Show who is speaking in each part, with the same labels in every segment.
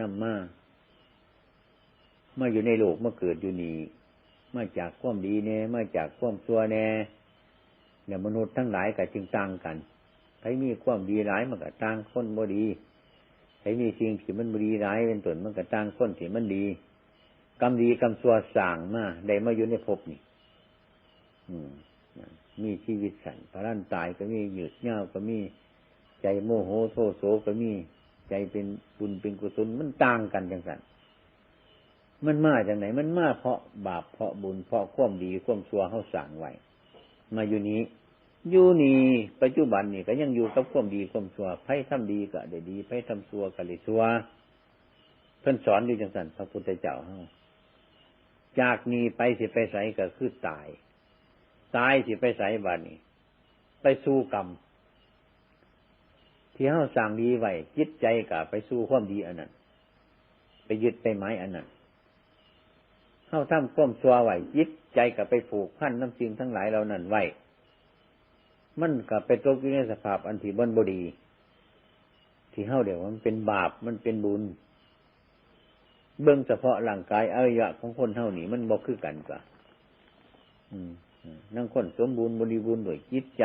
Speaker 1: นำมามาอยู่ในโลกมาเกิดอยู่นี่มาจากความดีแน่มาจากความชั่วแน่เนี่ยมนุษย์ทั้งหลายก็จึงต่างกันใครมีความดีหลายมันก็ต่างคนบ่ดีใครมีสิ่งที่มันบ่ดีหลายเป็นต้นมันก็ต่างคนที่มันดีกรรมดีกรรมชั่วสร้างมาได้มาอยู่ในภพนี่อืมมีชีวิตสันพระรันตายก็มีหยุดเงาก็มีใจโมโหโทโสก็มี ใจเป็นบุญเป็นกุศลมันต่างกันจังสันมันมาจากไหน มันมาเพราะบาปเพราะบุญเพราะความดีความชั่วเขาสั่งไว้มาอยู่นี้อยู่นี่ปัจจุบันนี่ก็ยังอยู่กับความดีความชั่วไพ่ทำดีก็ได้ดีไพ่ทำชั่วก็ได้ชั่วเพิ่นสอนอยู่จังสันพระพุทธเจ้าเฮาจากนี้ไปสิไปใสก็คือตาย ตายสิไปใสบัดนี้ ไปสู้กรรม ที่เฮาสั่งดีไว้จิตใจก็ไปสู้ความดีอันนั้นไปยึดไปไม้อันนั้นเฮาทำความชั่วไว้จิตใจก็ไปผูกพันน้ำสิ่งทั้งหลายเหล่านั้นไว้มันก็ไปตกอยู่ในสภาพอันที่บนบดี ที่เฮาเดี๋ยวมันเป็นบาปมันเป็นบุญเบื้องเฉพาะร่างกายอวัยวะของคนเท่านี้มันบอกคือกันกะนั่งคนสมบูรณ์บริบูรณ์ด้วยจิตใจ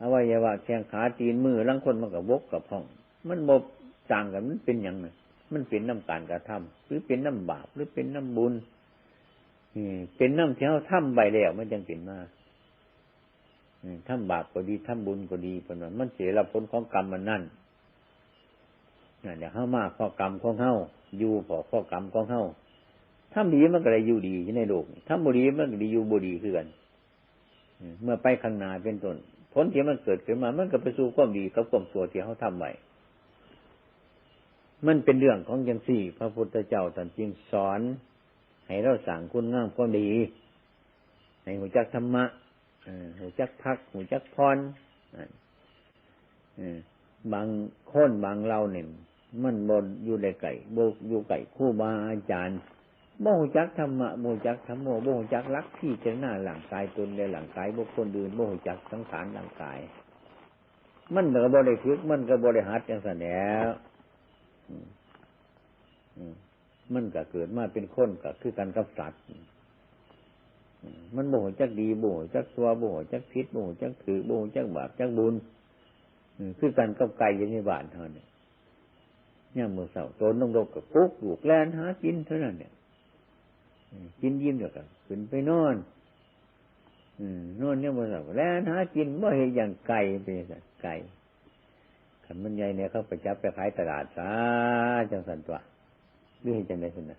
Speaker 1: อวัยวะแข้งขาตีนมือลังคนมันกับบกกับห้อง มันบกต่างกันมันเป็นอย่างไงมันเป็นน้ำการกระทำหรือเป็นน้ำบาปหรือเป็นน้ำบุญเป็นน้ำเที่เขาทำใบแล้วมันจังเป็นมาทำบาปก็ดีทำบุญก็ดีเพระนั้นมันเสียรับผลของกรรมมันนั่นนั่นเดี๋ยวเข้ามาข้อกรรมของเข้าอยู่พอข้อกรรมของเข้าทำดีมันก็เลยอยู่ดีในโลกทำบุดีมันก็ดีอยู่บุดีคือกันเมื่อไปข้างหน้าเป็นต้น ผลที่มันเกิดขึ้นมา มันก็ไปสู่ความดีกับความชั่วที่เขาทำไว้มันเป็นเรื่องของยังสี่ พระพุทธเจ้าตรัสจริงสอน ให้เราสั่งคุณงามความดี ให้หัวจักธรรมะหัวจักพักหัวจักพรบางคนบางเราเนี่ยมันบนอยู่ในไก่โบอยู่ไก่คู่บาอาจารย์ โมหจักธรรมะโมจักธรรมโมโมหจักรักที่เจะหน้าหลังกายตนในหลังกายบุคคลอื่นโมหจักสังขารหลังกาย มันก็บริฝึกมันก็บริหัดอย่างสันแล้วมันก็เกิดมาเป็นคนก็คือการกับสัตว์มันโมหจักดีโมหจักตัวโมหจักพิษโมหจักถือโมหจักบาปจักบุญคือการกับไก่ยันในบ้านเท่านี้เนี่ยมือเสาโตนต้องรกกับปุ๊กลูกแลนหากินเท่านั้นเนี่ย กินยิ้มเดียวกันขึ้นไปนอนนอนเนี่ยมือเสาแลนหากินว่เห็นอย่างไก่เป็นไก่ขันมันใหญ่เนี่ยเขาไปจับไปขายตลาดซาจังสันตัวด้วยจังไดสินนะ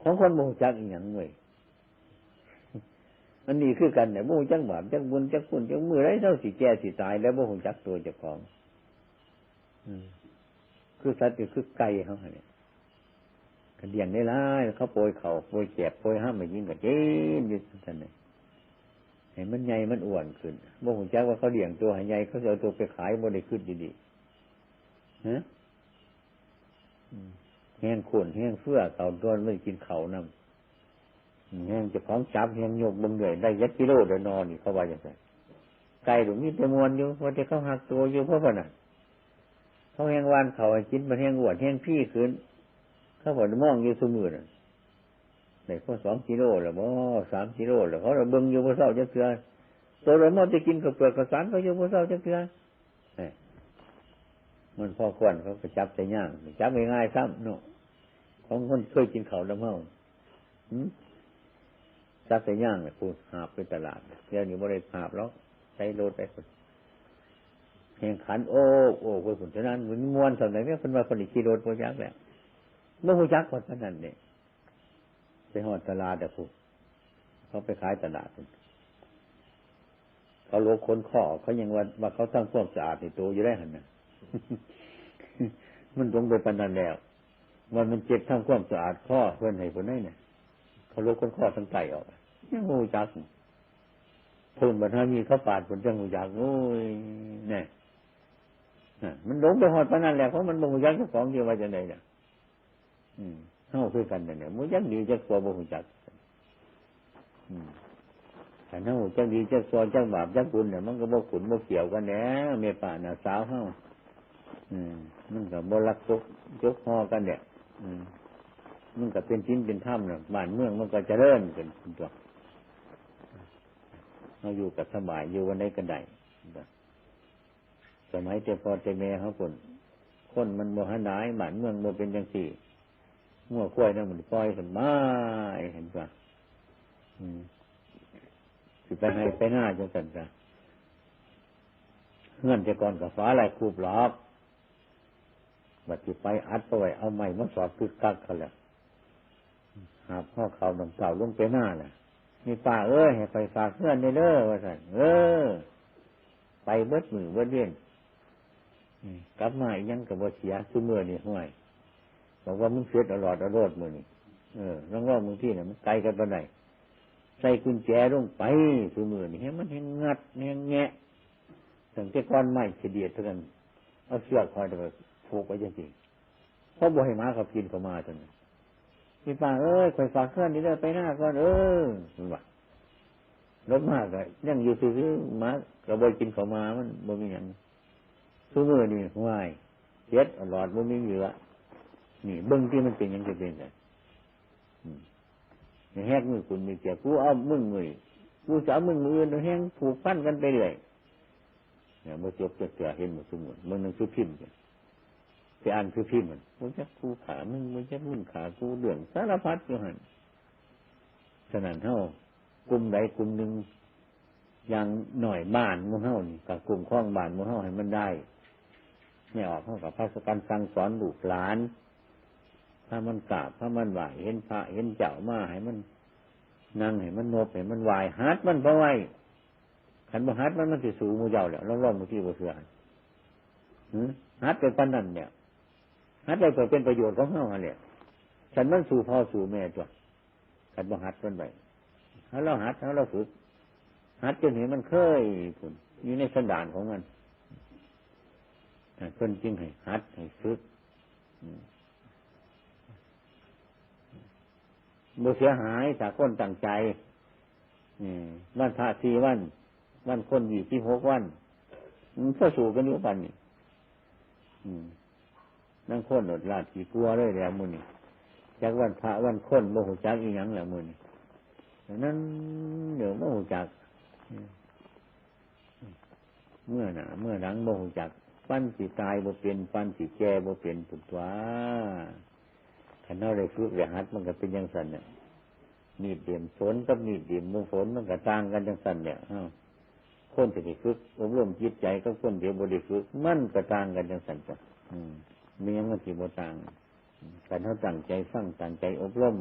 Speaker 1: ของคนโมจักอีกอย่างเว้ยอันนี้คือกันเนี่ยโมจักบาปจักบุญจักคุณจักมือไรเท่าสิแก่สิตาย แล้วโมจักตัวเจ้าของคือสัตว์คือไก่เขาเนี่ย เดียงได้ละเขาโปรยเขาโปรยแกบโปรยห้ามไปยิงกับเจ๊ยืดท่านเนี่ยเห็นมันใหญ่มันอ้วนขึ้นโมโหจักว่าเขาเลี้ยงตัวใหญ่เขาจะเอาตัวไปขายโมได้ขึ้นดีๆฮะแห้งขนแห้งเฟื่อเต่าตัวนไม่กินเขานำแห้งจะพร้อมจับแห้งโยกบึงเหนื่อยได้ยัดกิโลเดินนอนนี่เขาว่าอย่างไรไก่หรือมีแต่มวนอยู่ว่าจะเขาหักตัวอยู่เพราะว่าน่ะเขาแห้งวานเขากินมันแห้งอ้วนแห้งพี่ขึ้น เขาบอกมองอยู่สมือน่ะในข้อสองกิโลหรือบ่สามกิโลหรือเขาเราเบิ่งอยู่บนเสาจะเกลือตัวเรามอจะกินกับเปลือกกับสารเขาอยู่บนเสาจะเกลือมันพอควรเขาไปจับใจย่างจับง่ายๆซ้ำเนาะของคนเคยกินเขาแล้วเมาจับใจย่างเนี่ยคูหาบไปตลาดเดี๋ยวนี้บริหาบแล้วใช้รถไปคนแข่งขันโอ้โอ้คนฉะนั้นมันม้วนสมัยนี้คนมาคนอีกขี่รถโปรยักแล้ว เมื่อโปรยักคนนั้นเนี่ยไปหอดตลาดแต่พูเขาไปขายตลาดเขาโลกคนข้อเขายังว่าว่าเขาทำความสะอาดในตัวอยู่ได้หันนะมันตรงไปปนนันแล้ววันมันเจ็บทำความสะอาดข้อเพื่อนให้คนนั้เนี่ยเขาลกคนข้อทั้งไตออกยังงูจักพูนบันทามีเขาปาดผลจังงูจักโอ้ยเนี่ยมันหลงไปหอดปนนันแล้วเพราะมันบ่งูจักเจ้าของเดียวว่าจะไหนเนี่ย เข้าคือกันเนี่ยมันยักดีจักตัวบ่หูจักถ้าเฮาจักดีจักตัวจักบาปจักบุญเนี่ยมันก็บ่ขุนบ่เกี่ยวกันแหน่เมป่าน่ะสาวเฮาอืมมันกับบรักจกจกพอกันเนี่ยอืมมันก็เป็นชิ้นเป็นถ้ำเนี่ยบ้านเมืองมันก็จะเริ่มกันตัวเราอยู่กับสบายอยู่วันไหนกันได้สมัยเจ้าพ่อเจ้าแม่เขาคนคนมันโมหนายบ้านเมืองโมเป็นยังสี่ งัวควายนั่นมันปล่อยกันมาเห็นปะอืมสิไปให้ไปหน้าจังสันจ้ะเงื่อนจะก่อนกับฟ้าลายคูบหลอกบัดจิไปอัดไปไว้เอาไม้มาสอบคึกกักกันแหละหาพ่อเขาหนุ่มเก่าลงไปหน้าแหละมีป่าเอ้ยให้ไปฝากเพื่อนในเด้อว่าสันเออ ไปเบิดมือเบิดเวียนกลับมาอีกยังกับว่าเสียซุ้มือนี่ห่วย บอกว่ามึงเสียตลอดอรอดมือนี่เออร้องร้องมึงที่เนี่ยมันไกลกันไปไหนใส่กุญแจลงไปซุ้มือนี่ให้มันแหงงัดแหงแงะตั้งแต่ก้อนไม้เฉดียดเท่านั้นเอาเชือกคอยไปผูกไว้จริงๆเพราะบ่ให้ม้าขับกินเข้ามาจนมีป่าเอ้ยคอยฝากเคลื่อนนี่เลยไปหน้าก่อนเออมันว่ารถมากเลยยังอยู่ซื้อม้ากระบอยกินเข้ามามันบ่มีอย่างซุ้มือนี่ห่วยเจ็ดหลอดบ่มีเหลือ นี่เบิ้งที่มันเป็นยังจะเป็นไงในแหกมือคุณมีเจ้ากูเอามึงมือกูจะเอามึงมืออื่นแห้งผูกพันกันไปเลยเนี่ยมื่อจบจะเกิดเห็นหมดสมุนมันนั่งซื้อพิมพ์กันไปอ่านซื้อพิมพ์มันมันจะกูขามึงมันจะมึงขากูเดืองสารพัดอยู่หันฉะนั้นเท่ากลุ่มใดกลุ่มหนึ่งอย่างหน่อยบ้านมูเท่านี่กับกลุ่มข้องบ้านมูเท่าให้มันได้ ไม่ออกเท่ากับพระสกันสั่งสอนลูกหลาน ถ้ามันกราบถ้ามันไหวเห็นพระเห็นเจ้ามาให้มันนั่งให้มันนบให้มันไหวฮัดมันเพราะไว้ขันบฮัดมันมันสิสูงมูเจ้าแล้วร้องร้องมูที่บ่เสือฮัดเป็นปันนั่นเนี่ยฮัดไปเพื่อเป็นประโยชน์ของเฮาเนี่ยฉันมันสู่พ่อสู่แม่ตัวขันบฮัดมันไปถ้าเราฮัดถ้าเราฝึกฮัดจนเห็นมันเคยผลอยู่ในสันดานของมันคนจึงให้ฮัดให้ฝึก บ่เสียหายจากคนตั้งใจวันพระสี่วันวันคนยี่ที่หกวันมันก็สู่กันอยู่ปันนี่นั่งคนหลดลาดขี่กลัวเลยแล้วมือนี่จากวันพระวันคนโมโหจักอีหยังแล้วมือนี่นั้นเดี๋ยวโมโหจักเมื่อหนาเมื่อหลังโมโหจักปั้นสีตายบ่เป็นปั้นสีแก่บ่เป็นปุตวา ขันเอาได้ฝึกได้หัดมันก็เป็นอยังสันเนี่ยมีดเดี่ยมฝนกับมีดเดี่ยมมือฝนมันก็ต่างกันอยังสันเนี่ยคนที่ได้ฝึกอบรมจิตใจกับคนที่บริฝึกมันก็ต่างกันอยังสันจ้ะมีอยังมันที่บ่ต่างการเขาตั้งใจฟังตั้งใจอบรม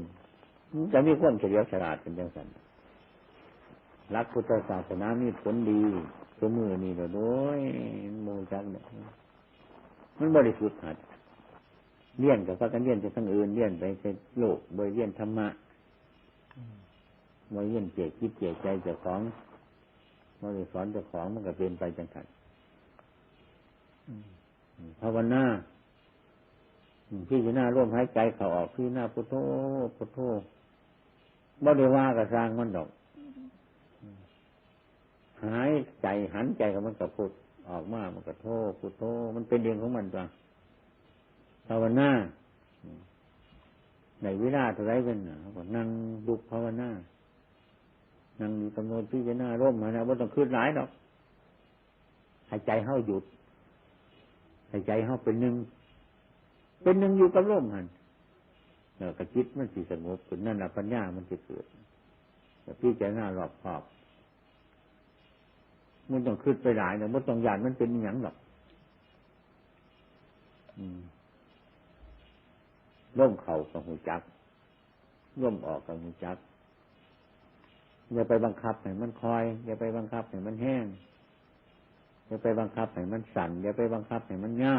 Speaker 1: จะมีความเฉลียวฉลาดเป็นอยังสันรักพุทธศาสนามีผลดีสมือนี่เราโดยโมจักเนี่ยมันบริสุทธิ์หัด เลี่ยนกับพระกันเลี่ยนจะทั้งอื่นเลี่ยนไปเป็นโลกบริเลี่ยนธรรมะบริเลี่ยนเจียคิดเจียใจเจ้าของบริสอนเจ้าของมันก็เป็นไปจังสันภาวนาพี่จะหน้าร่วมหายใจเขาออกพี่หน้าพุทโธพุทโธบ่ได้ว่ากับสร้างมันดอก หายใจหันใจกับมันกับพุทออกมามันกับโธพุทโธมันเป็นเรื่องของมันจ้ะ ภาวนาในวิราเท่าไรเป็นเขาบอกนั่งดุภาวนา นั่งอยู่กำหนดพิจารณาร่มนะว่าต้องคืนหลายดอกหายใจเข้าหยุดหายใจเข้าเป็นหนึ่ง เป็นหนึ่งอยู่กับร่มหันเออกระจิตมันสิสงบขึ้นนั่นแหละปัญญามันจะเกิดแต่พิจารณาหลอบขอบ มันต้องคืนไปหลายนะมันต้องยานมันเป็นอย่างหรอก อืม ร่มเข่ากับหูจักร่มออกกับหูจักอย่าไปบังคับให้มันคอย อย่าไปบังคับให้มันแห้ง อย่าไปบังคับให้มันสั่น อย่าไปบังคับให้มันเงา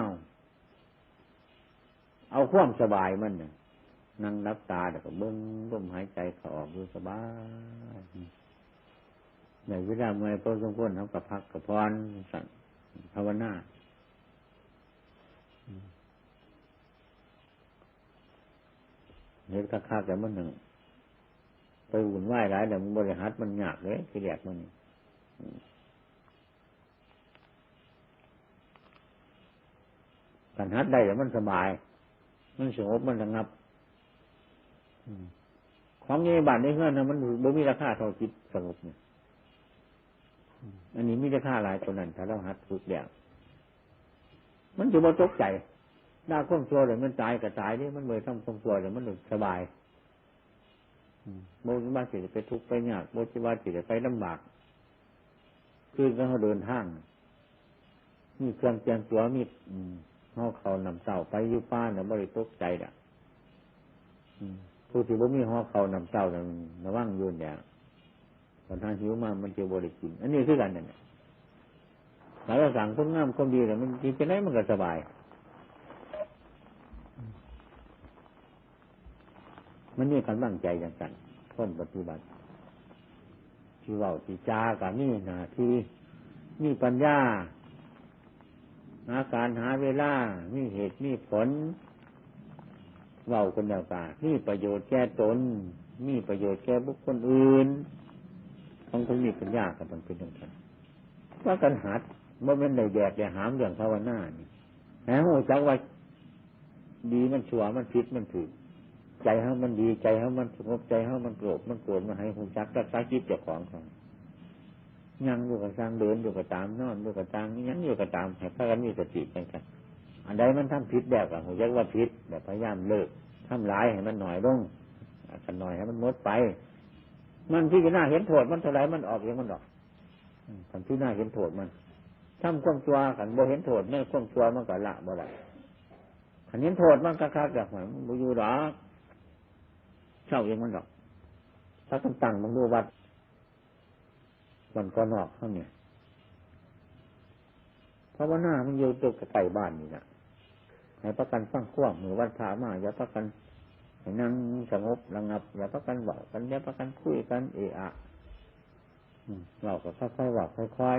Speaker 1: เอาความสบายมันนั่งรับตาแต่ก็เบิ้งร่มหายใจเขาออกดูสบายในเวลาเมื่อยพอสมควรเขากับพักกับพรสั่นภาวนา เห็นค่าๆแต่มันหนึ่งไปหุ่นไหวหลายแต่มันบริหารมันยากเลยที่แรกมันกันฮัดได้แล้วมันสบาย มันสงบมันระงับอืมของในบ้านในเฮือนนะมันบ่มีราคาเท่าจิตสงบเนี่ยอันนี้มีราคาหลายตัวนั้นถ้าเราหัดฝึกแล้วมันจะบ่ตกใจ ด่าข้อมตัวเลยมันตายก็ตายนี่มันเมื่อทำข้อมตัวเลยมันสบายอืมโมจิวาสิไปทุกข์ไปยากโมจิวาสิไปลำบากคือเขาเดินทาง มีเครื่องเตรียมตัวมีอืมเขาเขานำเต่าไปยุป้าเนี่ยบริตกใจด่ะอืมผู้ที่บ่มีหอเขานำเต่าเนี่ยระวังยืนเนี่ยตอนทางหิวมามันจะบริกิน อันนี้คือกันนั่นแหละหลาสั่งคนงามคนดีแต่มันกินไปไหนมันก็สบาย มันนี่กำลังใจอย่างกันคนปฏิบัติ ที่เว่าที่จากันี่นาที่มีปัญญา หาการหาเวลา มีเหตุมีผลเว้าคนเดียวกันมีประโยชน์แก่ตน มีประโยชน์แก่บุคคลอื่นของคนมีปัญญากันต้องเป็นอย่างนั้นว่ากันหัดเมื่อมันได้แยกได้หามเรื่องภาวนานี่แหมโหจักว่าดีมันชั่วมันผิดมันถูก ใจเขามันดีใจเขามันสงบใจเขามันโกรธมันโกรธมันให้หูจักรักษาจิตเจ้าของเขายังอยู่กับสร้างเดินอยู่กับตามนอนอยู่กับตามยังอยู่กับตามให้พากันมีสติกันกันอันใดมันทำผิดแบบอะหูจักว่าผิดแบบพยายามเลิกทำร้ายให้มันหน่อยลงกันหน่อยให้มันลดไป มันที่จะน่าเห็นโทษมันเท่าไรมันออกเองมันออกกันที่หน่าเห็นโทษมันทำความตัวกันโบเห็นโทษเนี่ยความตัวมันก็ละบ่ได้ขันเห็นโทษมันก็คักแบบมันบ่อยู่หรอก เช่าเองมันหรอกถ้าต้องตั้งมันดูวัดมันก็นอกเขานี่ยเพราะว่าหน้ามันอยู่ตัวกับไก่บ้านนี่นะให้ประกันฟังขว้างมือวันพามาอย่าประกันให้นั่งสงบระงับอย่าประกันบอกกันอย่าประกันคุยกันเอะอะเราก็ค่อยๆบอกค่อย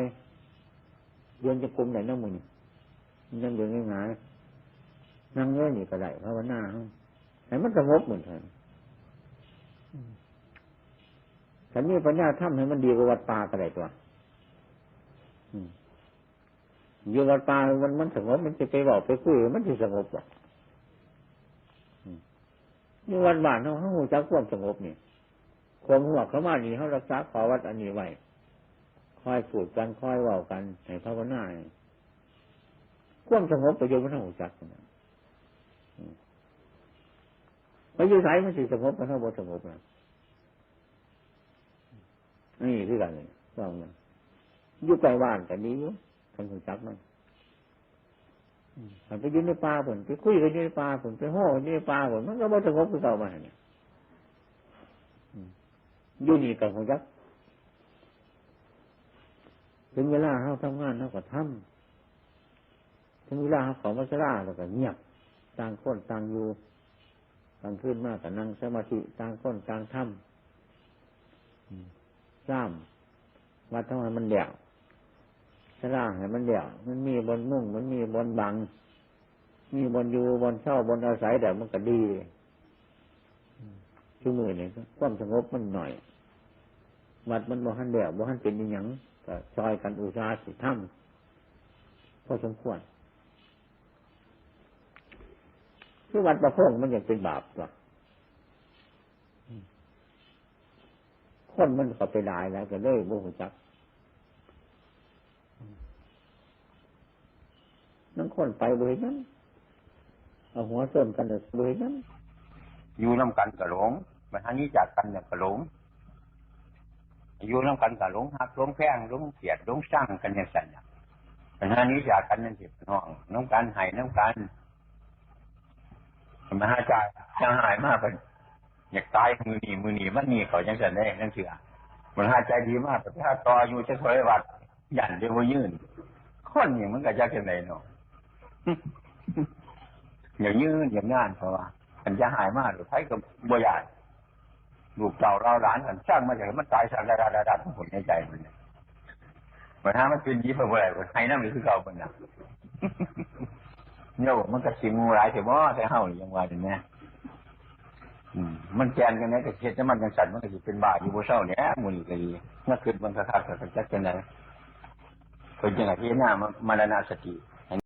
Speaker 1: ๆเรียนจะกลุ่มไหนนั่งมือนี่ยังเดินง่ายๆนั่งเยอนี่ก็ได้เพราะว่าหน้าให้มันสงบเหมือนกัน ฉันนี่ปัญญาทำให้มันดีกว่าวัดป่าก็ได้ตัวอยู่วัดป่ามันมันสงบมันจะไปบอกไปคุยมันจะสงบหรออยู่วัดบ้านเขาเขาหูจักความสงบนี่ความหัวเขามานี่เขารักษาขอวัดอันนี้ไว้คอยพูดกันคอยว่ากันให้ภาวนาความสงบประโยชน์มันหูจักนะ ไปอยู่ไสมันสิสงบมันเท่าบ่สงบนะนี่คือกันเลยว่ามันอยู่ใกล้บ้านแต่นี้อยู่ทางหูจักมันมันไปยืนในป่าผลไปคุยกันในป่าผลไปห่อในป่าผลมันก็บ่สงบคือเก่ามาเนี่ยอยู่นี่กับหูจักถึงเวลาเขาทำงานเขาก็ทำถึงเวลาเขาขอมาสลาแล้วก็เงียบต่างคนต่างอยู่ ต่างขึ้นมากกับนั่งสมาธิต่างคนต่างทำซ้ำวัดทั้งวันมันเดี่ยวสลาให้มันเดี่ยวมันมีบนมุ่ง มันมีบนบัง มีบนอยู่บนเช่าบนอาศัยแต่มันก็ดีชั่วมือเนี่ยความสงบมันหน่อย วัดมันบ่หันเดี่ยวบ่หันเป็นอย่างก็ซอยกันอุตสาห์สิทำพอสมควร คือวัดประพงมันยังเป็นบาปวะคนมันก็ไปหลายแล้วก็เลยโมโหจักนั่งคนไปเลยนั้นเอาหัวส้นกันเลยนั้น
Speaker 2: อยู่น้ำกันกับหลงมันทางนี้จากกันเนี่ยกับหลงอยู่น้ำกันกับหลงหักหลงแพงหลงเสียดหลงสร้างกันอย่างสั่นมันทางนี้จากกันนั่นสิน้องน้องกันหายน้องกัน มหาจ่ายจะหายมากเป็นอยากตายมือหนีมือหนีมันหนีเขายังสั่นได้นั่นเถื่อมันหายใจดีมากแต่ถ้าต่ออยู่จะถอยวัดหยันเดียวยื่นคนอย่างมันก็จะเป็นไรเนาะอย่างยืนอย่างงานเพราะว่ามันจะหายมากหรือไพ่กับบัวใหญ่ลูกเต่าเราหลานกันสร้างมาจากมันตายสันระดับระดับผลในใจมันเนี่ยมันถ้ามันเป็นยี่ห้ออะไรมันให้น้ำหรือคือเก่ามันนะ เนี่ยมันก็สิงูหลายแต่ว่าแต่เฮาอย่างว่าอย่างนี้มันแกนกันเนี่ยแต่เฮ็ดจะมันกันสั่นมันก็สิเป็นบาอยู่บ่เศร้าเนี่ยมูนี่ก็ดีเมื่อคืนมันก็คักก็จักจังได๋เพิ่นจังได๋ที่หน้ามารณสติ